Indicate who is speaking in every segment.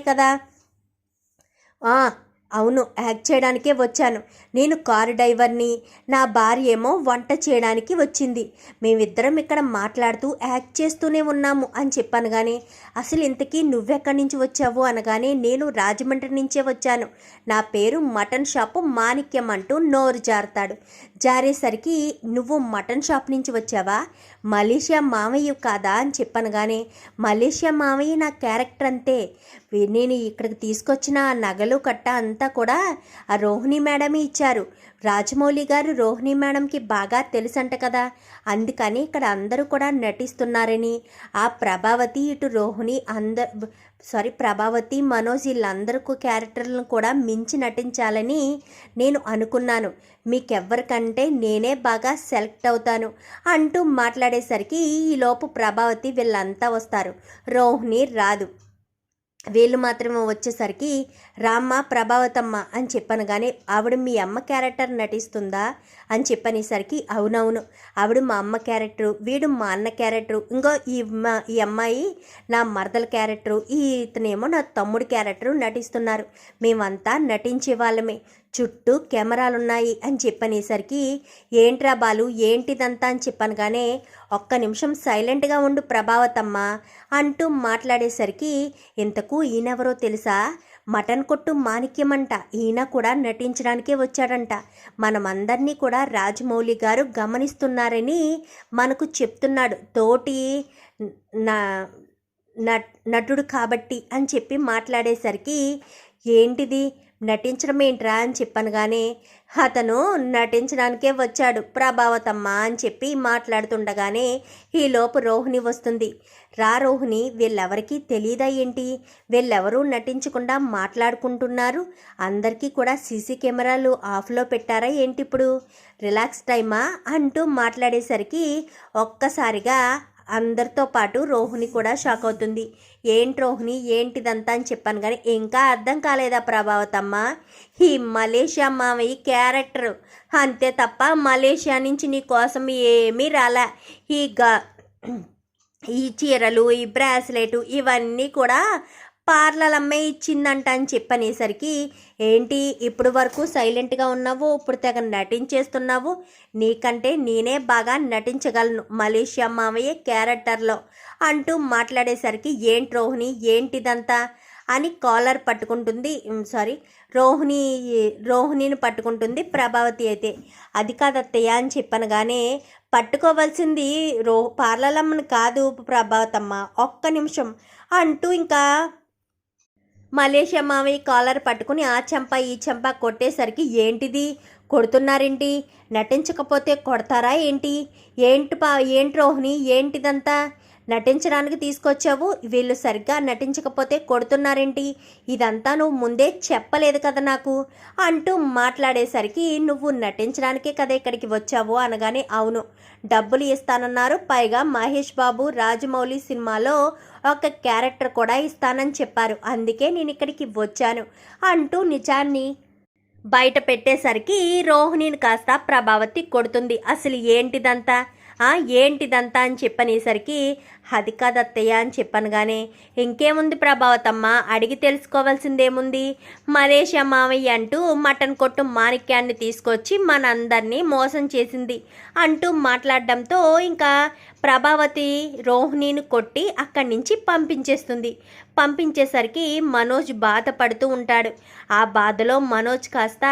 Speaker 1: కదా? అవును యాక్ట్ చేయడానికే వచ్చాను. నేను కారు డ్రైవర్ని నా భార్య ఏమో వంట చేయడానికి వచ్చింది. మేమిద్దరం ఇక్కడ మాట్లాడుతూ యాక్ట్ చేస్తూనే ఉన్నాము అని చెప్పాను కానీ అసలు ఇంతకీ నువ్వెక్కడి నుంచి వచ్చావు అనగానే నేను రాజమండ్రి నుంచే వచ్చాను. నా పేరు మటన్ షాపు మాణిక్యం అంటూ నోరు జారుతాడు. జారేసరికి నువ్వు మటన్ షాప్ నుంచి వచ్చావా? మలేషియా మామయ్య కాదా? అని చెప్పాను కానీ మలేషియా మామయ్య నా క్యారెక్టర్ అంతే. నేను ఇక్కడికి తీసుకొచ్చిన నగలు కట్ట అంతా కూడా ఆ రోహిణి మేడమే ఇచ్చారు. రాజమౌళి గారు రోహిణి మేడంకి బాగా తెలుసంట కదా. అందుకని ఇక్కడ అందరూ కూడా నటిస్తున్నారని. ఆ ప్రభావతి ఇటు రోహిణి అందరు సారీ ప్రభావతి మనోజ్ వీళ్ళందరికీ క్యారెక్టర్లను కూడా మించి నటించాలని నేను అనుకున్నాను. మీకెవ్వరికంటే నేనే బాగా సెలెక్ట్ అవుతాను అంటూ మాట్లాడేసరికి ఈలోపు ప్రభావతి వీళ్ళంతా వస్తారు. రోహిణి రాదు. వీళ్ళు మాత్రమే వచ్చేసరికి రామ్మ ప్రభావతమ్మ అని చెప్పాను. కానీ ఆవిడ మీ అమ్మ క్యారెక్టర్ నటిస్తుందా అని చెప్పనేసరికి అవునవును. ఆవిడ మా అమ్మ క్యారెక్టరు వీడు మా అన్న క్యారెక్టరు ఇంకో ఈ మా ఈ అమ్మాయి నా మరదల క్యారెక్టరు ఈ ఇతనేమో నా తమ్ముడు క్యారెక్టరు నటిస్తున్నారు. మేమంతా నటించే వాళ్ళమే. చుట్టూ కెమెరాలున్నాయి అని చెప్పనేసరికి ఏంట్రా బాలు ఏంటిదంతా అని చెప్పనగానే ఒక్క నిమిషం సైలెంట్గా ఉండు ప్రభావతమ్మ అంటూ మాట్లాడేసరికి ఇంతకు ఈయనెవరో తెలుసా? మటన్ కొట్టు మాణిక్యమంట. ఈయన కూడా నటించడానికే వచ్చాడంట. మనమందరినీ కూడా రాజమౌళి గారు గమనిస్తున్నారని మనకు చెప్తున్నాడు. తోటి నా నటుడు కాబట్టి అని చెప్పి మాట్లాడేసరికి ఏంటిది? నటించడం ఏంట్రా అని చెప్పాను కానీ అతను నటించడానికే వచ్చాడు. ప్రభావతమ్మ అని చెప్పి మాట్లాడుతుండగానే ఈలోపు రోహిణి వస్తుంది. రా రోహిణి వీళ్ళెవరికీ తెలియదా ఏంటి? వీళ్ళెవరూ నటించకుండా మాట్లాడుకుంటున్నారు? అందరికీ కూడా సీసీ కెమెరాలు ఆఫ్లో పెట్టారా ఏంటి ఇప్పుడు రిలాక్స్ టైమా? అంటూ మాట్లాడేసరికి ఒక్కసారిగా అందరితో పాటు రోహిణి కూడా షాక్ అవుతుంది. ఏంటి రోహిణి? ఏంటిదంతా? అని చెప్పాను కానీ ఇంకా అర్థం కాలేదా ప్రభావతమ్మ? ఈ మలేషియా మామయ్య క్యారెక్టర్. అంతే తప్ప మలేషియా నుంచి నీ కోసం ఏమీ రాలే. ఈ గా ఈ చీరలు ఈ బ్రాస్లెట్ ఇవన్నీ కూడా పార్లర్ అమ్మాయి ఇచ్చిందంట అని చెప్పనేసరికి ఏంటి ఇప్పుడు వరకు సైలెంట్గా ఉన్నావు? ఇప్పుడు తెగ నటించేస్తున్నావు? నీకంటే నేనే బాగా నటించగలను మలేషియా మామయ్య క్యారెక్టర్లో అంటూ మాట్లాడేసరికి ఏంటి రోహిణి? ఏంటిదంతా? అని కాలర్ పట్టుకుంటుంది సారీ రోహిణి రోహిణిని పట్టుకుంటుంది ప్రభావతి అయితే. అది కాదత్తయ్య అని చెప్పనగానే కానీ పట్టుకోవాల్సింది రో పార్లలమ్మని కాదు ప్రభావతమ్మ ఒక్క నిమిషం అంటూ ఇంకా మలేషియా మావి కాలర్ పట్టుకుని ఆ చెంప ఈ చెంప కొట్టేసరికి ఏంటిది? కొడుతున్నారేంటి? నటించకపోతే కొడతారా ఏంటి? ఏంటి పా ఏంటి రోహిణి? ఏంటిదంతా? నటించడానికి తీసుకొచ్చావు. వీళ్ళు సరిగ్గా నటించకపోతే కొడుతున్నారేంటి? ఇదంతా నువ్వు ముందే చెప్పలేదు కదా నాకు. అంటూ మాట్లాడేసరికి నువ్వు నటించడానికే కదా ఇక్కడికి వచ్చావు? అనగానే అవును. డబ్బులు ఇస్తానన్నారు. పైగా మహేష్ బాబు రాజమౌళి సినిమాలో ఒక క్యారెక్టర్ కూడా ఇస్తానని చెప్పారు. అందుకే నేను ఇక్కడికి వచ్చాను అంటూ నిజాన్ని బయట పెట్టేసరికి రోహిణిని కాస్త ప్రభావతి కొడుతుంది. అసలు ఏంటిదంతా? ఏంటిదంతా అని చెప్పనేసరికి అది కాదత్తయ్య అని చెప్పాను కానీ ఇంకేముంది ప్రభావతమ్మ అడిగి తెలుసుకోవాల్సిందేముంది? మలేషియా మావయ్య అంటూ మటన్ కొట్టు మాణిక్యాన్ని తీసుకొచ్చి మనందరినీ మోసం చేసింది అంటూ మాట్లాడడంతో ఇంకా ప్రభావతి రోహిణిని కొట్టి అక్కడి నుంచి పంపించేస్తుంది. పంపించేసరికి మనోజ్ బాధపడుతూ ఉంటాడు. ఆ బాధలో మనోజ్ కాస్త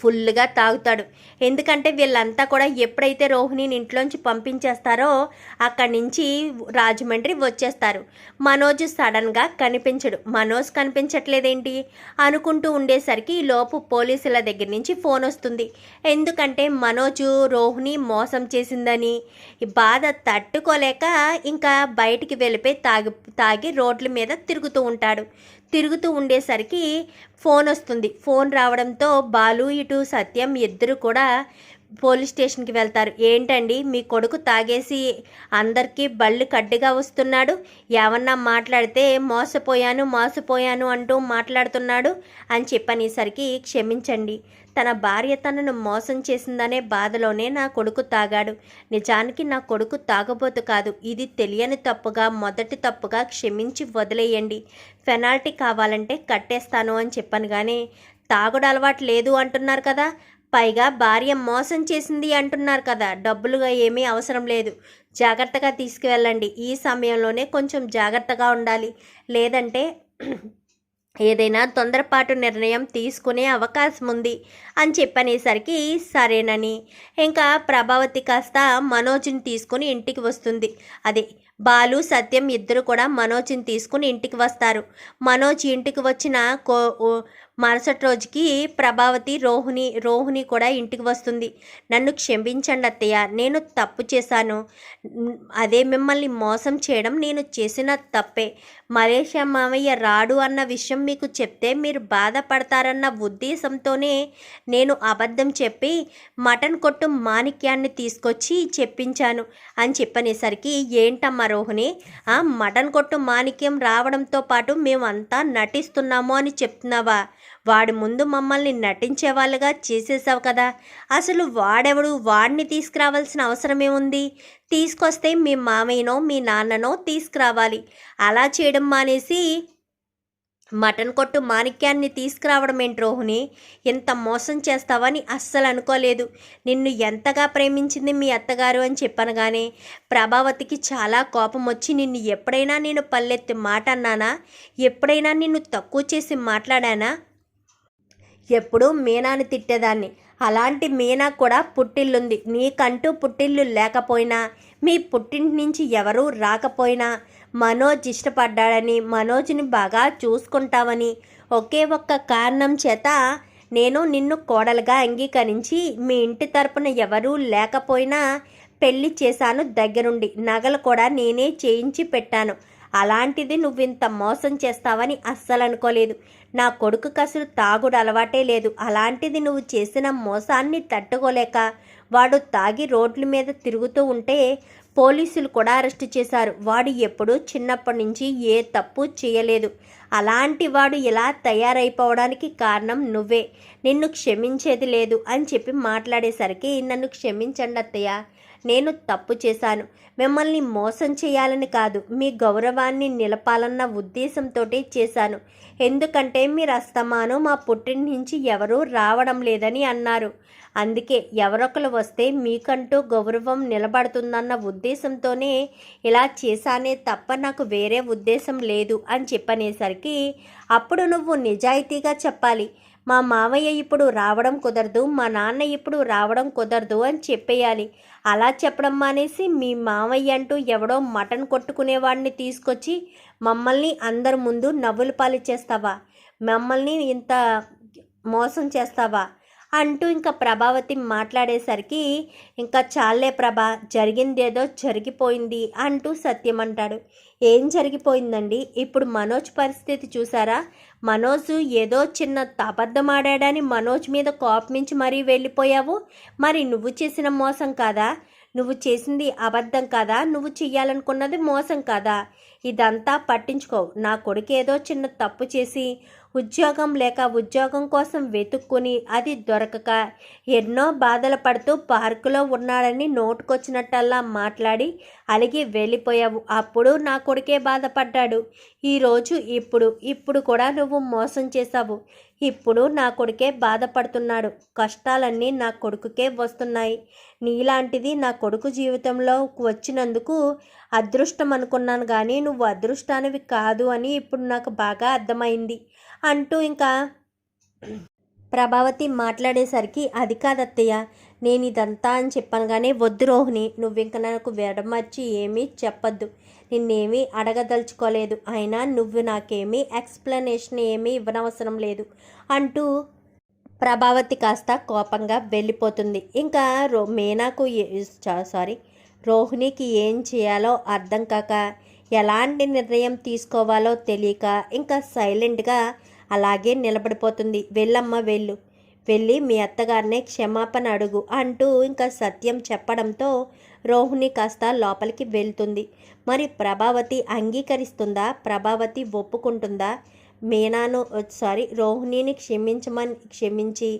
Speaker 1: ఫుల్గా తాగుతాడు. ఎందుకంటే వీళ్ళంతా కూడా ఎప్పుడైతే రోహిణిని ఇంట్లోంచి పంపించేస్తారో అక్కడి నుంచి రాజమండ్రి వచ్చేస్తారు. మనోజ్ సడన్గా కనిపించడు. మనోజ్ కనిపించట్లేదేంటి? అనుకుంటూ ఉండేసరికి ఈ లోపు పోలీసుల దగ్గర నుంచి ఫోన్ వస్తుంది. ఎందుకంటే మనోజు రోహిణి మోసం చేసిందని. బాధ తట్టుకోలేక ఇంకా బయటికి వెళ్ళిపోయి తాగి తాగి రోడ్ల మీద తిరుగుతూ ఉంటాడు. తిరుగుతూ ఉండేసరికి ఫోన్ వస్తుంది. ఫోన్ రావడంతో బాలు ఇటు సత్యం ఇద్దరు కూడా పోలీస్ స్టేషన్కి వెళ్తారు. ఏంటండి? మీ కొడుకు తాగేసి అందరికీ బళ్ళు కడ్డిగా వస్తున్నాడు. ఏమన్నా మాట్లాడితే మోసపోయాను మోసపోయాను అంటూ మాట్లాడుతున్నాడు అని చెప్పనేసరికి క్షమించండి. తన భార్య తనను మోసం చేసిందనే బాధలోనే నా కొడుకు తాగాడు. నిజానికి నా కొడుకు తాగబోతు కాదు. ఇది తెలియని తప్పుగా మొదటి తప్పుగా క్షమించి వదిలేయండి. పెనాల్టీ కావాలంటే కట్టేస్తాను అని చెప్పాను కానీ తాగుడు అలవాటు లేదు అంటున్నారు కదా. పైగా భార్య మోసం చేసింది అంటున్నారు కదా. డబ్బులుగా ఏమీ అవసరం లేదు. జాగ్రత్తగా తీసుకువెళ్ళండి. ఈ సమయంలోనే కొంచెం జాగ్రత్తగా ఉండాలి. లేదంటే ఏదైనా తొందరపాటు నిర్ణయం తీసుకునే అవకాశం ఉంది అని చెప్పనేసరికి సరేనని. ఇంకా ప్రభావతి కాస్త మనోజ్ని తీసుకుని ఇంటికి వస్తుంది. అదే బాలు సత్యం ఇద్దరు కూడా మనోజ్ని తీసుకుని ఇంటికి వస్తారు. మనోజ్ ఇంటికి వచ్చిన కో ఓ- మరుసటి రోజుకి ప్రభావతి రోహిణి రోహిణి కూడా ఇంటికి వస్తుంది. నన్ను క్షమించండి అత్తయ్య నేను తప్పు చేశాను. అదే మిమ్మల్ని మోసం చేయడం నేను చేసిన తప్పే. మలేషియా మామయ్య రాడు అన్న విషయం మీకు చెప్తే మీరు బాధపడతారన్న ఉద్దేశంతోనే నేను అబద్ధం చెప్పి మటన్ కొట్టు మాణిక్యాన్ని తీసుకొచ్చి చెప్పించాను. అని చెప్పనేసరికి ఏంటమ్మా రోహిణి? ఆ మటన్ కొట్టు మాణిక్యం రావడంతో పాటు మేమంతా నటిస్తున్నాము అని చెప్తున్నావా? వాడి ముందు మమ్మల్ని నటించే వాళ్ళుగా చేసేసావు కదా. అసలు వాడెవడు? వాడిని తీసుకురావాల్సిన అవసరం ఏముంది? తీసుకొస్తే మీ మామయ్యనో మీ నాన్ననో తీసుకురావాలి. అలా చేయడం మానేసి మటన్ కొట్టు మాణిక్యాన్ని తీసుకురావడం ఏంటి రోహిణి? ఇంత మోసం చేస్తావని అస్సలు అనుకోలేదు. నిన్ను ఎంతగా ప్రేమించింది మీ అత్తగారు అని చెప్పనగానే ప్రభావతికి చాలా కోపం వచ్చి నిన్ను ఎప్పుడైనా నేను పల్లెత్తి మాట అన్నానా? ఎప్పుడైనా నిన్ను తక్కువ చేసి మాట్లాడానా? ఎప్పుడూ మీనాని తిట్టేదాన్ని. అలాంటి మీనా కూడా పుట్టిల్లుంది. నీకంటూ పుట్టిల్లు లేకపోయినా మీ పుట్టింటి నుంచి ఎవరూ రాకపోయినా మనోజ్ ఇష్టపడ్డాడని మనోజ్ని బాగా చూసుకుంటావని ఒకే ఒక్క కారణం చేత నేను నిన్ను కోడలుగా అంగీకరించి మీ ఇంటి తరపున ఎవరూ లేకపోయినా పెళ్ళి చేశాను దగ్గరుండి. నగలు కూడా నేనే చేయించి పెట్టాను. అలాంటిది నువ్వింత మోసం చేస్తావని అస్సలు అనుకోలేదు నా కొడుకు అసలు తాగుడు అలవాటే లేదు. అలాంటిది నువ్వు చేసిన మోసాన్ని తట్టుకోలేక వాడు తాగి రోడ్ల మీద తిరుగుతూ ఉంటే పోలీసులు కూడా అరెస్ట్ చేశారు. వాడు ఎప్పుడూ చిన్నప్పటి నుంచి ఏ తప్పు చేయలేదు. అలాంటి వాడు ఇలా తయారైపోవడానికి కారణం నువ్వే. నిన్ను క్షమించేది లేదు అని చెప్పి మాట్లాడేసరికి నన్ను క్షమించండి అత్తయ్య. నేను తప్పు చేశాను. మిమ్మల్ని మోసం చేయాలని కాదు మీ గౌరవాన్ని నిలపాలన్న ఉద్దేశంతో చేశాను. ఎందుకంటే మీరు అస్తమానం మా పుట్టిన నుంచి ఎవరూ రావడం లేదని అన్నారు. అందుకే ఎవరొకరు వస్తే మీకంటూ గౌరవం నిలబడుతుందన్న ఉద్దేశంతోనే ఇలా చేశానే తప్ప నాకు వేరే ఉద్దేశం లేదు అని చెప్పనేసరికి అప్పుడు నువ్వు నిజాయితీగా చెప్పాలి. మా మావయ్య ఇప్పుడు రావడం కుదరదు మా నాన్న ఇప్పుడు రావడం కుదరదు అని చెప్పేయాలి. అలా చెప్పడం మానేసి మీ మావయ్య అంటూ ఎవడో మటన్ కొట్టుకునేవాడిని తీసుకొచ్చి మమ్మల్ని అందరి ముందు నవ్వులు పాలు చేస్తావా మమ్మల్ని ఇంత మోసం చేస్తావా? అంటూ ఇంకా ప్రభావతి మాట్లాడేసరికి ఇంకా చాలే ప్రభా జరిగిందేదో జరిగిపోయింది అంటూ సత్యం అంటాడు. ఏం జరిగిపోయిందండి? ఇప్పుడు మనోజ్ పరిస్థితి చూసారా? మనోజ్ ఏదో చిన్న అబద్ధం ఆడాడని మనోజ్ మీద కోపమించి మరీ వెళ్ళిపోయావు? మరి నువ్వు చేసిన మోసం కాదా? నువ్వు చేసింది అబద్ధం కాదా? నువ్వు చెయ్యాలనుకున్నది మోసం కాదా? ఇదంతా పట్టించుకోవు. నా కొడుకు ఏదో చిన్న తప్పు చేసి ఉద్యోగం లేక ఉద్యోగం కోసం వెతుక్కుని అది దొరకక ఎన్నో బాధలు పడుతూ పార్కులో ఉన్నాడని నోటుకొచ్చినట్టల్లా మాట్లాడి అలిగి వెళ్ళిపోయావు. అప్పుడు నా కొడుకే బాధపడ్డాడు. ఈరోజు ఇప్పుడు ఇప్పుడు కూడా నువ్వు మోసం చేశావు. ఇప్పుడు నా కొడుకే బాధపడుతున్నాడు. కష్టాలన్నీ నా కొడుకుకే వస్తున్నాయి. నీలాంటిది నా కొడుకు జీవితంలో వచ్చినందుకు అదృష్టం అనుకున్నాను కానీ నువ్వు అదృష్టానివి కాదు అని ఇప్పుడు నాకు బాగా అర్థమైంది. అంటూ ఇంకా ప్రభావతి మాట్లాడేసరికి అది కాదత్తయ్య నేను ఇదంతా అని చెప్పాను కానీ వద్దు రోహిణి నువ్వు నాకు వెడమర్చి ఏమీ చెప్పొద్దు. నిన్నేమీ అడగదలుచుకోలేదు. అయినా నువ్వు నాకేమీ ఎక్స్ప్లెనేషన్ ఏమీ ఇవ్వనవసరం లేదు అంటూ ప్రభావతి కాస్త కోపంగా వెళ్ళిపోతుంది. ఇంకా రో మీనాకు సారీ రోహిణికి ఏం చేయాలో అర్థం కాక ఎలాంటి నిర్ణయం తీసుకోవాలో తెలియక ఇంకా సైలెంట్గా అలాగే నిలబడిపోతుంది. వెళ్ళమ్మ వెళ్ళు. వెళ్ళి మీ అత్తగారినే క్షమాపణ అడుగు అంటూ ఇంకా సత్యం చెప్పడంతో రోహిణి కాస్త లోపలికి వెళ్తుంది. మరి ప్రభావతి అంగీకరిస్తుందా? ప్రభావతి ఒప్పుకుంటుందా? మీనాను సారీ రోహిణిని క్షమించమని క్షమించి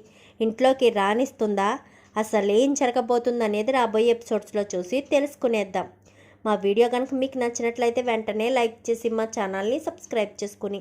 Speaker 1: ఇంట్లోకి రాణిస్తుందా అసలు ఏం జరగబోతుంది అనేది రాబోయే ఎపిసోడ్స్లో చూసి తెలుసుకునేద్దాం. మా వీడియో కనుక మీకు నచ్చినట్లయితే వెంటనే లైక్ చేసి మా ఛానల్ని సబ్స్క్రైబ్ చేసుకుని